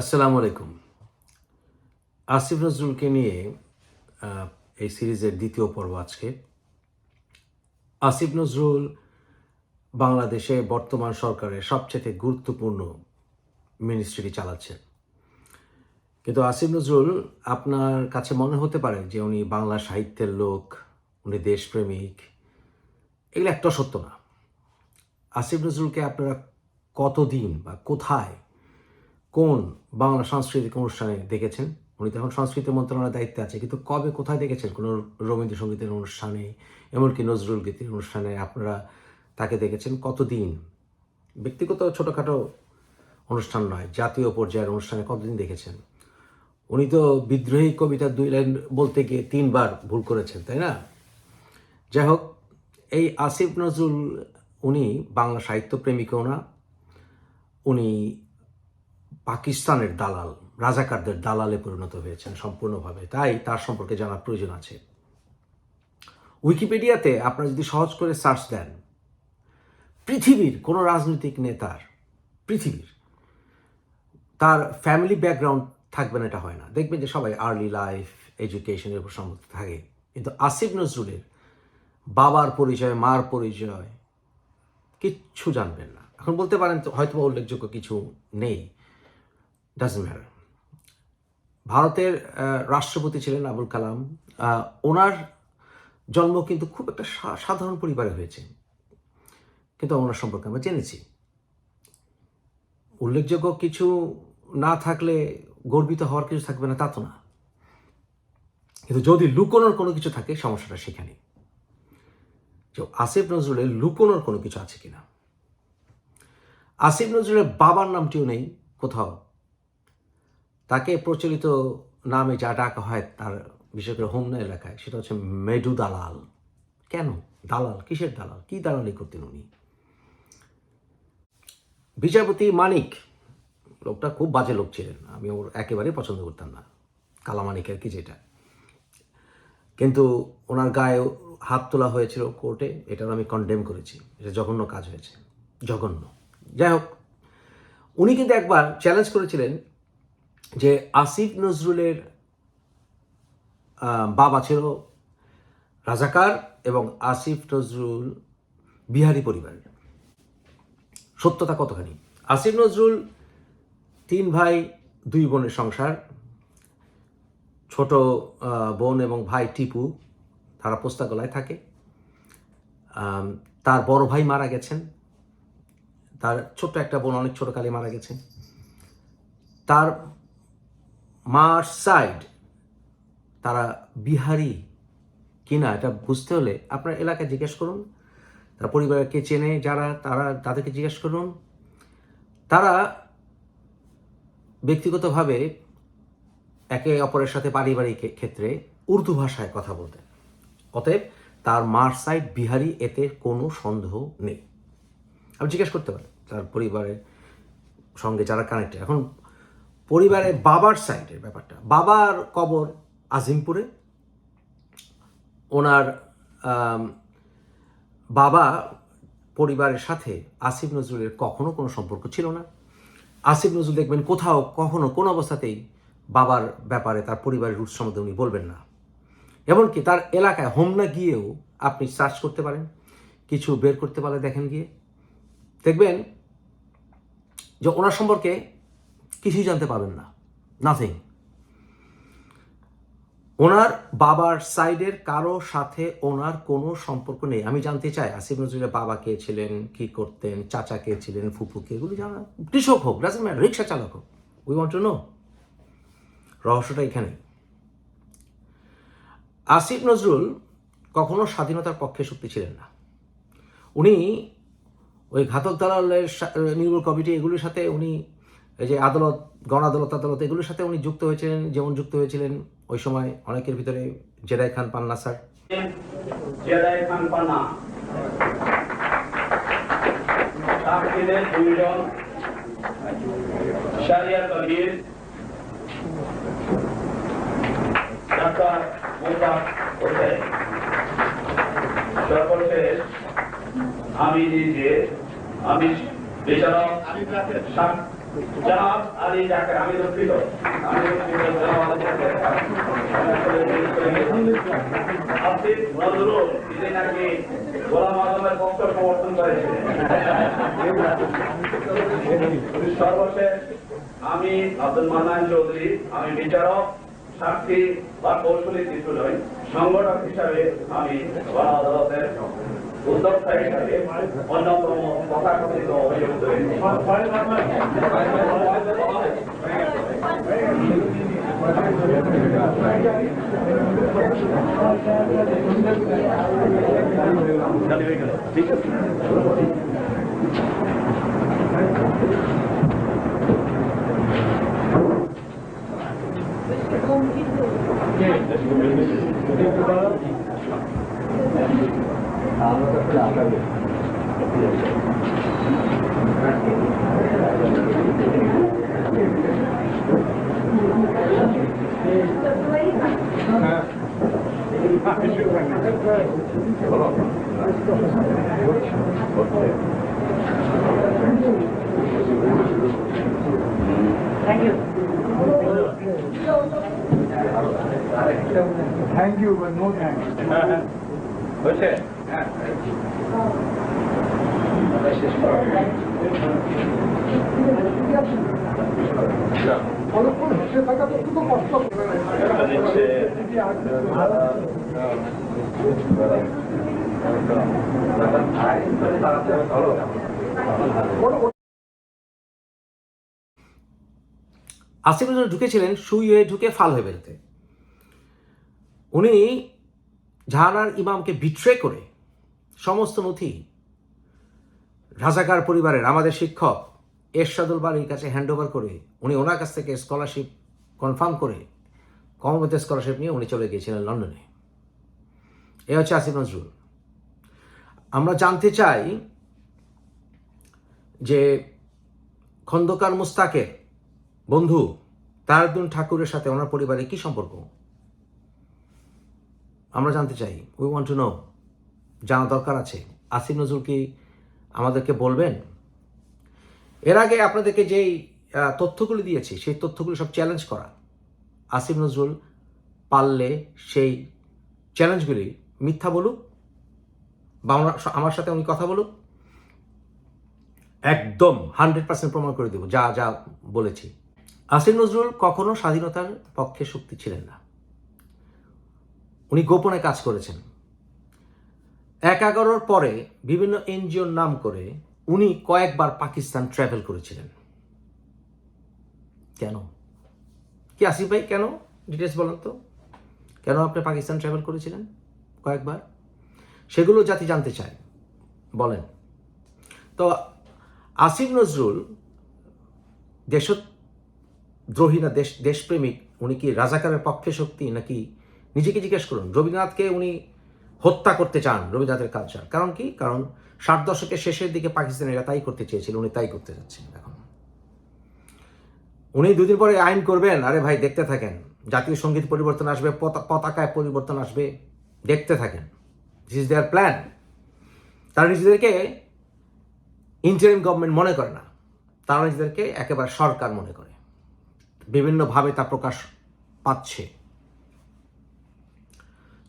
আসসালামু আলাইকুম। আসিফ নজরুলকে নিয়ে এই সিরিজের দ্বিতীয় পর্ব আজকে। আসিফ নজরুল বাংলাদেশে বর্তমান সরকারের সবচেয়ে গুরুত্বপূর্ণ মিনিস্ট্রি চালাচ্ছেন কিন্তু আসিফ নজরুল, আপনার কাছে মনে হতে পারে যে উনি বাংলা সাহিত্যের লোক, উনি দেশপ্রেমিক, এগুলো একটা সত্য না। আসিফ নজরুলকে আপনারা কতদিন বা কোথায় কোন বাংলা সাংস্কৃতিক অনুষ্ঠানে দেখেছেন? উনি তো এখন সংস্কৃতি মন্ত্রণালয়ের দায়িত্বে আছে, কিন্তু কবে, কোথায় দেখেছেন? কোনো রবীন্দ্রসঙ্গীতের অনুষ্ঠানে, এমনকি নজরুল গীতির অনুষ্ঠানে আপনারা তাকে দেখেছেন? কতদিন? ব্যক্তিগত ছোটোখাটো অনুষ্ঠান নয়, জাতীয় পর্যায়ের অনুষ্ঠানে কতদিন দেখেছেন? উনি তো বিদ্রোহী কবিতার দুই লাইন বলতে গিয়ে তিনবার ভুল করেছেন, তাই না? যাই হোক, এই আসিফ নজরুল, উনি বাংলা সাহিত্য প্রেমিকও না। উনি পাকিস্তানের দালাল, রাজাকারদের দালালে পরিণত হয়েছেন সম্পূর্ণভাবে। তাই তার সম্পর্কে জানার প্রয়োজন আছে। উইকিপিডিয়াতে আপনারা যদি সহজ করে সার্চ দেন, পৃথিবীর কোনো রাজনৈতিক নেতার, পৃথিবীর, তার ফ্যামিলি ব্যাকগ্রাউন্ড থাকবে না, এটা হয় না। দেখবেন যে সবাই আর্লি লাইফ, এডুকেশনের উপর সম্মত থাকে। কিন্তু আসিফ নজরুলের বাবার পরিচয়, মার পরিচয়, কিচ্ছু জানবেন না। এখন বলতে পারেন হয়তো উল্লেখযোগ্য কিছু নেই। ডাজন্ট ম্যাটার ভারতের রাষ্ট্রপতি ছিলেন আবুল কালাম। ওনার জন্ম কিন্তু খুব একটা সাধারণ পরিবারে হয়েছে। কিন্তু ওনার সম্পর্কে আমরা জেনেছি। উল্লেখযোগ্য কিছু না থাকলে, গর্বিত হওয়ার কিছু থাকবে না, তা তো না। কিন্তু যদি লুকোনোর কোনো কিছু থাকে, সমস্যাটা সেখানে। যে আসিফ নজরুলের লুকোনোর কোনো কিছু আছে কিনা? আসিফ নজরুলের বাবার নামটিও নেই কোথাও। তাকে প্রচলিত নামে যা ডাকা হয় তার, বিশেষ করে হোমনা এলাকায়, সেটা হচ্ছে মেডু দালাল। কেন? দালাল? কিসের দালাল? কি দালালি করতেন উনি? বিচারপতি মানিক, লোকটা খুব বাজে লোক ছিলেন। আমি ওর একেবারে পছন্দ করতাম না। কালা মানিকের কি যেটা। কিন্তু ওনার গায়ে হাত তোলা হয়েছিল কোর্টে এটার আমি কন্ডেম করেছি। এটা জঘন্য কাজ হয়েছে। জঘন্য। যাই হোক, উনি কিন্তু একবার চ্যালেঞ্জ করেছিলেন যে আসিফ নজরুলের বাবা ছিল রাজাকার এবং আসিফ নজরুল বিহারি পরিবারের। সত্যতা কতখানি? আসিফ নজরুল তিন ভাই, দুই বোনের সংসার। ছোট বোন এবং ভাই টিপু, তারা পোস্তাগলায় থাকে। তার বড় ভাই মারা গেছেন। তার ছোট্ট একটা বোন অনেক ছোটকালে মারা গেছে। তার মার সাইড, তারা বিহারি কিনা এটা বুঝতে হলে আপনার এলাকায় জিজ্ঞেস করুন, তার পরিবারকে চেনে, যারা, তারা, তাদেরকে জিজ্ঞেস করুন। তারা ব্যক্তিগতভাবে একে অপরের সাথে পারিবারিক ক্ষেত্রে উর্দু ভাষায় কথা বলতেন। অতএব তার মার সাইড বিহারি, এতে কোনো সন্দেহ নেই। আপনি জিজ্ঞেস করতে পারেন তার পরিবারের সঙ্গে যারা কানেক্টেড এখন পরিবারের বাবার সাইডের ব্যাপারটা। বাবার কবর আজিমপুরে। ওনার বাবা পরিবারের সাথে আসিফ নজরুলের কখনো কোনো সম্পর্ক ছিল না। আসিফ নজরুল দেখবেন কোথাও কখনো কোনো অবস্থাতেই বাবার ব্যাপারে তার পরিবারের রুট সম্বন্ধে উনি বলবেন না। এমনকি তার এলাকায় হোমনা গিয়েও আপনি সার্চ করতে পারেন, কিছু বের করতে পারে দেখেন গিয়ে। দেখবেন যে ওনার সম্পর্কে কিছুই জানতে পারবেন না। নাথিং ওনার বাবার সাইডের কারও সাথে ওনার কোনো সম্পর্ক নেই। আমি জানতে চাই, আসিফ নজরুলের বাবা কে ছিলেন, কি করতেন, চাচা কে ছিলেন, ফুপু কে, এগুলো জানা কৃষক হোক ডাজন্ট রিক্সা চালক হোক। উই ওয়ান্ট টু নো রহস্যটা এখানে। আসিফ নজরুল কখনো স্বাধীনতার পক্ষে শক্তি ছিলেন না। উনি ওই ঘাতক দালালের নির্মূল কমিটি, এগুলির সাথে উনি এই যে আদালত গণ আদালত আদালত এগুলোর সাথে উনি যুক্ত হয়েছিলেন, যেমন যুক্ত হয়েছিলেন ওই সময় অনেকের ভিতরে জেদাই খান পান্না, স্যার। জেদাই খান পানা তাকিদের দুইজন, শারিয়া কবির, ডাক্তার মোতাক হোসেন। সর্বশেষ আমি নিজে আমি বিচারক আমি আব্দুল মান্নান চৌধুরী, আমি বিচারক, সাক্ষী বা কৌশলী কিছু নই, সংগঠক হিসাবে আমি আদালতের উদ্যোক্তা হিসাবে অন্যতম তথাকথিত অভিযুক্ত ব্যক্তি। Thank you. Thank you, but no thanks. Okay. Yeah. অনেকক্ষণ থাকা তো খুব কষ্ট। আসিফ নজরুল ঢুকেছিলেন সুই হয়ে ঢুকে ফাল হয়ে বেরোতে। উনি জাহানার ইমামকে বিট্রে করে সমস্ত নথি, রাজাকার পরিবারের, আমাদের শিক্ষক এরশাদুল বাড়ির কাছে হ্যান্ড ওভার করে, উনি ওনার কাছ থেকে স্কলারশিপ কনফার্ম করে কমনওয়েলথ স্কলারশিপ নিয়ে উনি চলে গিয়েছিলেন লন্ডনে। এ হচ্ছে আসিফ নজরুল। আমরা জানতে চাই যে খন্দকার মুস্তাকের বন্ধু তারুদ্দিন ঠাকুরের সাথে ওনার পরিবারের কি সম্পর্ক? আমরা জানতে চাই। উই ওয়ান্ট টু নো জানা দরকার আছে। আসিফ নজরুল কি আমাদেরকে বলবেন? এর আগে আপনাদেরকে যেই তথ্যগুলি দিয়েছি, সেই তথ্যগুলি সব চ্যালেঞ্জ করা। আসিফ নজরুল পারলে সেই চ্যালেঞ্জগুলি মিথ্যা বলুক, বা আমার সাথে উনি কথা বলুক, একদম হান্ড্রেড পার্সেন্ট প্রমাণ করে দেব, যা যা বলেছি। আসিফ নজরুল কখনো স্বাধীনতার পক্ষে শক্তি ছিলেন না। উনি গোপনে কাজ করেছেন। এক এগারোর পরে বিভিন্ন এনজিওর নাম করে উনি কয়েকবার পাকিস্তান ট্রাভেল করেছিলেন। কেন? কি আসিফ ভাই, কেন? ডিটেলস বলেন তো। কেন আপনি পাকিস্তান ট্রাভেল করেছিলেন কয়েকবার? সেগুলো জাতি জানতে চায়। বলেন। তো আসিফ নজরুল দেশদ্রোহী না দেশ দেশপ্রেমিক, উনি কি রাজাকারের পক্ষে শক্তি নাকি নিজেকে জিজ্ঞেস করুন? রবীন্দ্রনাথকে উনি হত্যা করতে চান রবীন্দ্রনাথের কালচার কারণ কি? কারণ ষাট দশকের শেষের দিকে পাকিস্তানিরা তাই করতে চেয়েছিল, উনি তাই করতে যাচ্ছেন এখন। উনি দুদিন পরে আইন করবেন, আরে ভাই দেখতে থাকেন, জাতীয় সংগীত পরিবর্তন আসবে, পতা- পতাকায় পরিবর্তন আসবে, দেখতে থাকেন। দিস ইজ দেয়ার প্ল্যান তারা নিজেদেরকে ইন্টারিম গভর্নমেন্ট মনে করে না, তারা নিজেদেরকে একেবারে সরকার মনে করে। বিভিন্নভাবে তা প্রকাশ পাচ্ছে।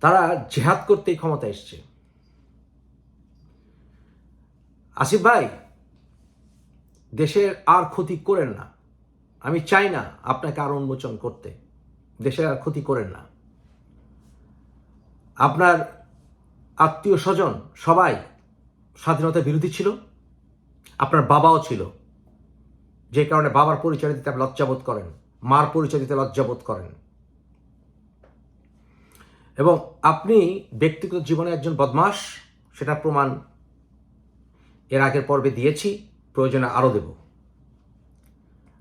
তারা জেহাদ করতেই ক্ষমতা এসছে। আসিফ ভাই, দেশের আর ক্ষতি করেন না। আমি চাই না আপনাকে আর উন্মোচন করতে। দেশের আর ক্ষতি করেন না। আপনার আত্মীয় স্বজন সবাই স্বাধীনতা বিরোধী ছিল। আপনার বাবাও ছিল। যে কারণে বাবার পরিচয় দিতে আপনি লজ্জাবোধ করেন, মার পরিচয় দিতে লজ্জাবোধ করেন। এবং আপনি ব্যক্তিগত জীবনে একজন বদমাস সেটা প্রমাণ এর আগের পর্বে দিয়েছি, প্রয়োজনে আরও দেব।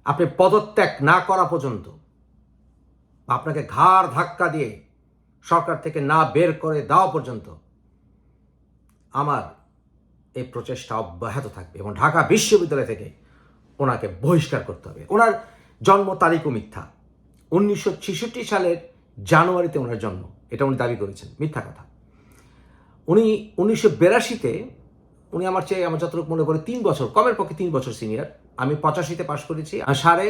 আপনি পদত্যাগ না করা পর্যন্ত আপনাকে ঘাড় ধাক্কা দিয়ে সরকার থেকে না বের করে দেওয়া পর্যন্ত আমার এই প্রচেষ্টা অব্যাহত থাকবে এবং ঢাকা বিশ্ববিদ্যালয় থেকে ওনাকে বহিষ্কার করতে হবে। ওনার জন্ম তারিখও মিথ্যা। উনিশশো ছেষট্টি সালের জানুয়ারিতে ওনার জন্ম। এটা উনি দাবি করেছেন। মিথ্যা কথা। উনি উনিশশো বিরাশিতে উনি আমার চেয়ে, আমার যতটুকু মনে করে, তিন বছর, কমের পক্ষে তিন বছর সিনিয়র আমি পঁচাশিতে পাশ করেছি আর সাড়ে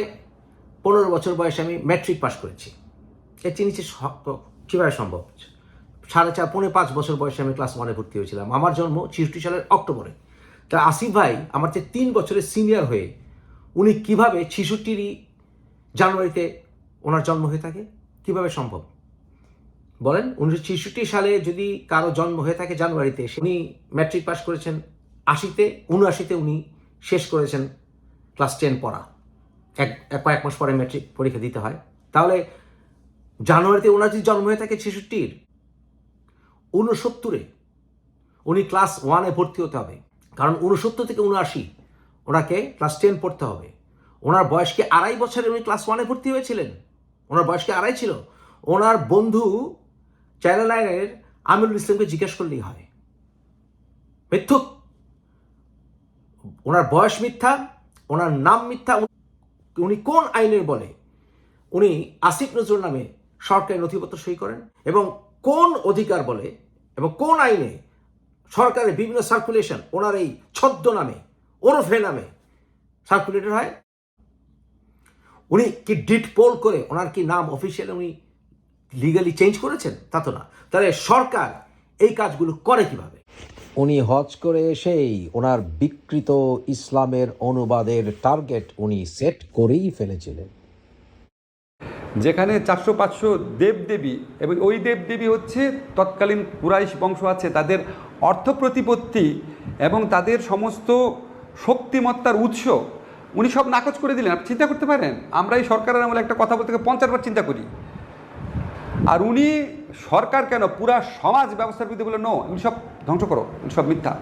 পনেরো বছর বয়সে আমি ম্যাট্রিক পাশ করেছি। এর চেয়ে কীভাবে সম্ভব? সাড়ে চার, পৌনে পাঁচ বছর বয়সে আমি ক্লাস ওয়ানে ভর্তি হয়েছিলাম। আমার জন্ম ছিষট্টি সালের অক্টোবরে। তা আসিফ ভাই আমার চেয়ে তিন বছরের সিনিয়র হয়ে উনি কীভাবে ছিষট্টিরই জানুয়ারিতে ওনার জন্ম হয়ে থাকে? কীভাবে সম্ভব? বলেন, উনিশশো ছেষট্টি সালে যদি কারও জন্ম হয়ে থাকে জানুয়ারিতে উনি ম্যাট্রিক পাস করেছেন। আশিতে উনআশিতে উনি শেষ করেছেন ক্লাস টেন পড়া। এক কয়েক মাস পরে ম্যাট্রিক পরীক্ষা দিতে হয়। তাহলে জানুয়ারিতে ওনার যদি জন্ম হয়ে থাকে ছেষট্টির, ঊনসত্তরে উনি ক্লাস ওয়ানে ভর্তি হতে হবে। কারণ ঊনসত্তর থেকে উনআশি ওনাকে ক্লাস টেন পড়তে হবে। ওনার বয়সকে আড়াই বছরে উনি ক্লাস ওয়ানে ভর্তি হয়েছিলেন? ওনার বয়সকে আড়াই ছিল? ওনার বন্ধু চ্যানেল লাইনের আমিরুল ইসলামকে জিজ্ঞেস করলেই হয়। মিথ্যুক। ওনার বয়স মিথ্যা, ওনার নাম মিথ্যা, উনি কোন আইনের বলে? উনি আসিফ নজরুল নামে সরকারি নথিপত্র সই করেন এবং কোন অধিকার বলে এবং কোন আইনে সরকারের বিভিন্ন সার্কুলেশন ওনার এই ছদ্ম নামে, ওরফে নামে সার্কুলেটেড হয়। উনি কি ডিট পোল করে, ওনার কি নাম অফিসিয়ালি উনি লিগালি চেঞ্জ করেছেন? তা তো না। তাহলে সরকার এই কাজগুলো করে কীভাবে? উনি হজ করে এসেই ওনার বিকৃত ইসলামের অনুবাদের টার্গেট উনি সেট করেই ফেলেছিলেন। যেখানে চারশো পাঁচশো দেবদেবী এবং ওই দেবদেবী হচ্ছে তৎকালীন কুরাইশ বংশ আছে তাদের অর্থ প্রতিপত্তি এবং তাদের সমস্ত শক্তিমত্তার উৎস। উনি সব নাকচ করে দিলেন। আপনি চিন্তা করতে পারেন আমরা এই সরকারের আমলে একটা কথা বলতে গেলে পঞ্চাশ চিন্তা করি। আর উনি সরকার কেন? পুরা সমাজ ব্যবস্থার বিরুদ্ধে বলে নো উনি সব ধ্বংস করো সব মিথ্যা।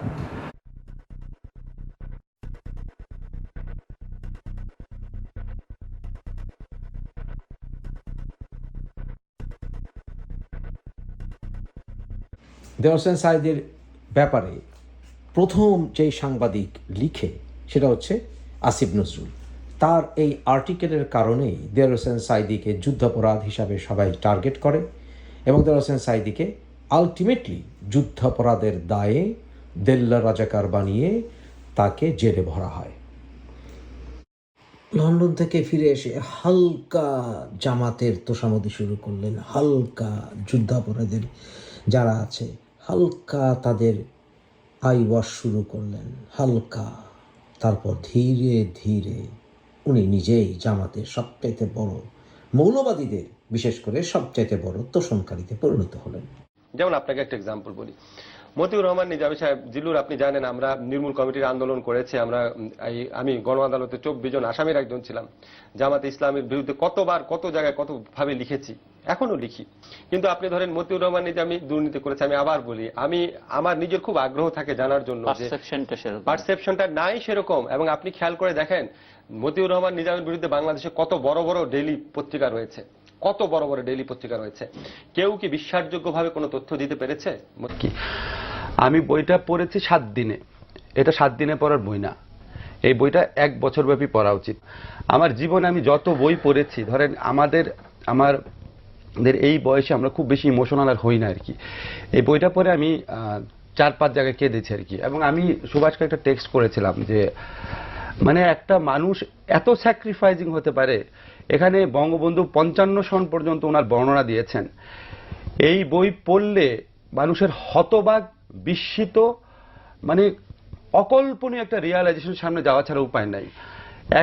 দেওয়ারসেন সাইদের ব্যাপারে প্রথম যে সাংবাদিক লিখে, সেটা হচ্ছে আসিফ নজরুল। তার এই আর্টিকেলের কারণেই দেওয়ার হোসেন সাইদিকে যুদ্ধাপরাধ হিসাবে সবাই টার্গেট করে এবং দেওয়ার হোসেন সাইদিকে আলটিমেটলি যুদ্ধাপরাধের দায়ে দেল্লা রাজাকার বানিয়ে তাকে জেলে ভরা হয়। লন্ডন থেকে ফিরে এসে হালকা জামাতের তোষামতি শুরু করলেন, হালকা যুদ্ধাপরাধের যারা আছে, হালকা তাদের আই ওয়াশ শুরু করলেন, হালকা, তারপর ধীরে ধীরে উনি নিজেই জামাতের সবচাইতে বড় মৌলবাদীদের বিশেষ করে সবচাইতে বড় তোষণকারীতে পরিণত হলেন। যেমন আপনাকে একটা এক্সাম্পল বলি। মতিউর রহমান নিজামী সাহেব জিল্লুর আপনি জানেন আমরা নির্মূল কমিটির আন্দোলন করেছি আমরা আমি গণ আদালতে চব্বিশ জন আসামির একজন ছিলাম। জামাতে ইসলামের বিরুদ্ধে কতবার কত জায়গায় কত ভাবে লিখেছি এখনও লিখি। কিন্তু আপনি ধরেন মতিউর রহমান নিজামী দুর্নীতি করেছে আমি আবার বলি আমি আমার নিজের খুব আগ্রহ থাকে জানার জন্য যে পারসেপশনটা পারসেপশনটা নাই সেরকম এবং আপনি খেয়াল করে দেখেন মতিউর রহমান নিজামের বিরুদ্ধে বাংলাদেশে কত বড় বড় ডেইলি পত্রিকা রয়েছে? কত বড় বড় ডেইলি পত্রিকা রয়েছে? কেউ কি বিশ্বাসযোগ্যভাবে কোনো তথ্য দিতে পেরেছে? আমি বইটা পড়েছি সাত দিনে। এটা সাত দিনে পড়ার বই না। এই বইটা এক বছর ব্যাপী পড়া উচিত। আমার জীবনে আমি যত বই পড়েছি, ধরেন আমাদের আমার এই বয়সে আমরা খুব বেশি ইমোশনাল আর হই না আর কি। এই বইটা পড়ে আমি চার পাঁচ জায়গায় কেঁদেছি আর কি। এবং আমি সুভাষকে একটা টেক্সট করেছিলাম যে মানে একটা মানুষ এত স্যাক্রিফাইজিং হতে পারে, এখানে বঙ্গবন্ধু পঞ্চান্ন সন পর্যন্ত ওনার বর্ণনা দিয়েছেন। এই বই পড়লে মানুষের হতবাক, বিস্মিত মানে অকল্পনীয় একটা রিয়ালাইজেশন সামনে যাওয়া ছাড়া উপায় নাই।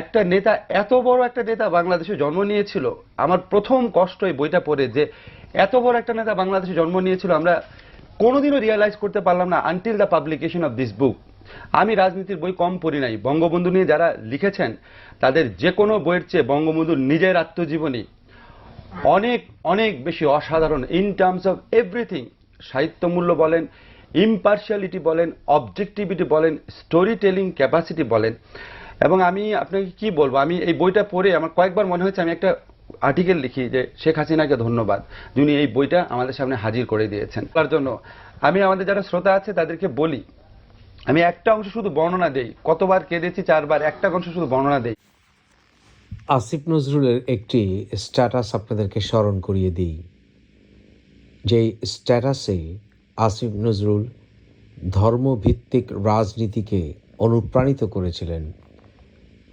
একটা নেতা, এত বড় একটা নেতা বাংলাদেশে জন্ম নিয়েছিল, আমার প্রথম কষ্ট এই বইটা পড়ে যে এত বড় একটা নেতা বাংলাদেশে জন্ম নিয়েছিল, আমরা কোনোদিনও রিয়ালাইজ করতে পারলাম না until the publication of this book আমি রাজনীতির বই কম পড়ি নাই। বঙ্গবন্ধু নিয়ে যারা লিখেছেন, তাদের যে কোনো বইয়ের চেয়ে বঙ্গবন্ধুর নিজের আত্মজীবনী অনেক অনেক বেশি অসাধারণ ইন টার্মস অফ এভরিথিং সাহিত্যমূল্য বলেন ইম্পার্শিয়ালিটি বলেন অবজেক্টিভিটি বলেন স্টোরি টেলিং ক্যাপাসিটি বলেন। এবং আমি আপনাকে কি বলব, আমি এই বইটা পড়ে আমার কয়েকবার মনে হয়েছে, আমি একটা আর্টিকেল লিখি যে, শেখ হাসিনাকে ধন্যবাদ, যিনি এই বইটা আমাদের সামনে হাজির করে দিয়েছেন। তার জন্য আমি আমাদের যারা শ্রোতা আছে, তাদেরকে বলি আমি একটা অংশ শুধু বর্ণনা দেই। কতবার কেঁদেছি চারবার, একটা অংশ শুধু বর্ণনা দেই। আসিফ নজরুলের একটি স্ট্যাটাস আপনাদেরকে স্মরণ করিয়ে দিই। যেই স্ট্যাটাসে আসিফ নজরুল ধর্মভিত্তিক রাজনীতিকে অনুপ্রাণিত করেছিলেন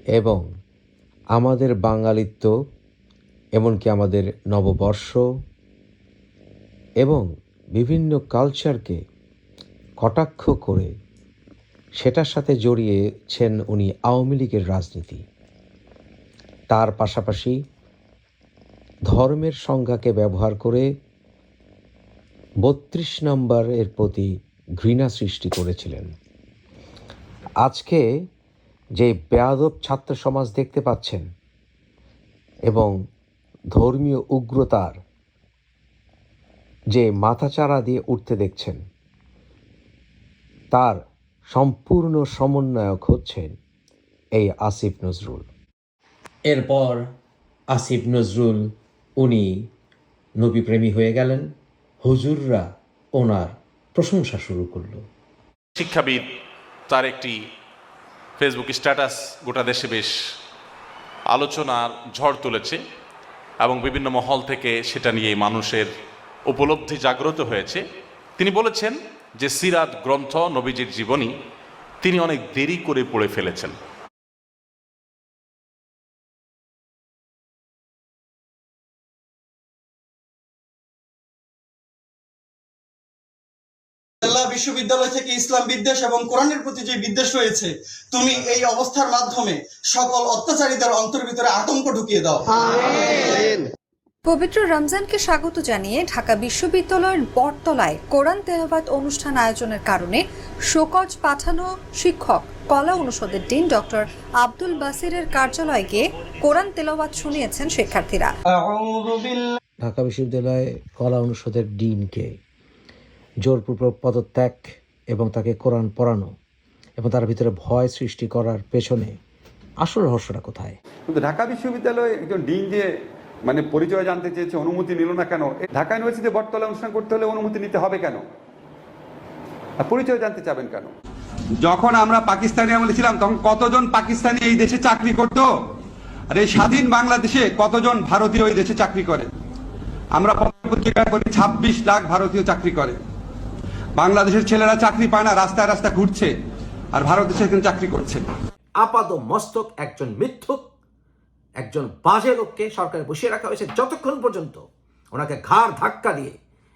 এবং আমাদের বাঙালিত্ব, এমনকি আমাদের নববর্ষ এবং বিভিন্ন কালচারকে কটাক্ষ করে সেটার সাথে জড়িয়েছেন উনি আওয়ামী লীগের রাজনীতি। তার পাশাপাশি ধর্মের সংজ্ঞাকে ব্যবহার করে বত্রিশ নম্বরের প্রতি ঘৃণা সৃষ্টি করেছিলেন। আজকে যে বেয়াদব ছাত্র সমাজ দেখতে পাচ্ছেন এবং ধর্মীয় উগ্রতার যে মাথাচাড়া দিয়ে উঠতে দেখছেন, তার সম্পূর্ণ সমন্বয়ক হচ্ছেন এই আসিফ নজরুল। এরপর আসিফ নজরুল উনি নবীপ্রেমী হয়ে গেলেন। হুজুররা ওনার প্রশংসা শুরু করল। শিক্ষাবিদ তার একটি ফেসবুক স্ট্যাটাস গোটা দেশে বেশ আলোচনার ঝড় তুলেছে এবং বিভিন্ন মহল থেকে সেটা নিয়ে মানুষের উপলব্ধি জাগ্রত হয়েছে। তিনি বলেছেন যে সিরাত গ্রন্থ নবীজির জীবনী তিনি অনেক দেরি করে পড়ে ফেলেছেন। বিশ্ববিদ্যালয় থেকে ইসলাম বিদ্বেষ এবং কোরআনের প্রতি যে বিদ্বেষ রয়েছে তুমি এই অবস্থার মাধ্যমে সকল অত্যাচারীদের অন্তর ভিতরে আতঙ্ক ঢুকিয়ে দাও। পবিত্র রমজানকে স্বাগত জানিয়ে ঢাকা বিশ্ববিদ্যালয়ের বটতলায় কোরআন তেলাওয়াত অনুষ্ঠান আয়োজনের কারণে শোকজ পাঠানো শিক্ষক কলা অনুষদের ডিন ডক্টর আব্দুল বাসিরের কার্যালয়ে গিয়ে কোরআন তেলাওয়াত শুনিয়েছেন শিক্ষার্থীরা। ঢাকা বিশ্ববিদ্যালয়ে কলা অনুষদের ডিনকে জোরপূর্বক পদত্যাগ এবং তাকে কোরআন পড়ানো এবং তার ভিতরে ভয় সৃষ্টি করার পেছনে আসল রহস্যটা কোথায়? ঢাকা বিশ্ববিদ্যালয়ে একজন ডিন যে মানে পরিচয় জানতে চেয়েছে, অনুমতি নিল না কেন? ঢাকা ইউনিভার্সিটিতে বটতলা অনুষ্ঠান করতে হলে অনুমতি নিতে হবে কেন? আর পরিচয় জানতে চাবেন কেন? যখন আমরা পাকিস্তানি আমলে ছিলাম, তখন কতজন পাকিস্তানি এই দেশে চাকরি করত? আর এই স্বাধীন বাংলাদেশে কতজন ভারতীয় এই দেশে চাকরি করে? আমরা পত্রিকায় বলি, ছাব্বিশ লাখ ভারতীয় চাকরি করে। বাংলাদেশের ছেলেরা চাকরি পায় না, রাস্তায় রাস্তায় ঘুরছে, আর ভারত দেশে চাকরি করছে আপাদ মস্তক একজন মিথ্যুক একজন বাজে লোককে সরকারে বসিয়ে রাখা হয়েছে যতক্ষণ পর্যন্ত ওনাকে ঘাড় ধাক্কা দিয়ে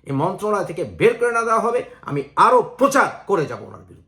এই মন্ত্রণালয় থেকে বের করে না দেওয়া হবে, আমি আরও প্রচার করে যাব ওনার বিরুদ্ধে।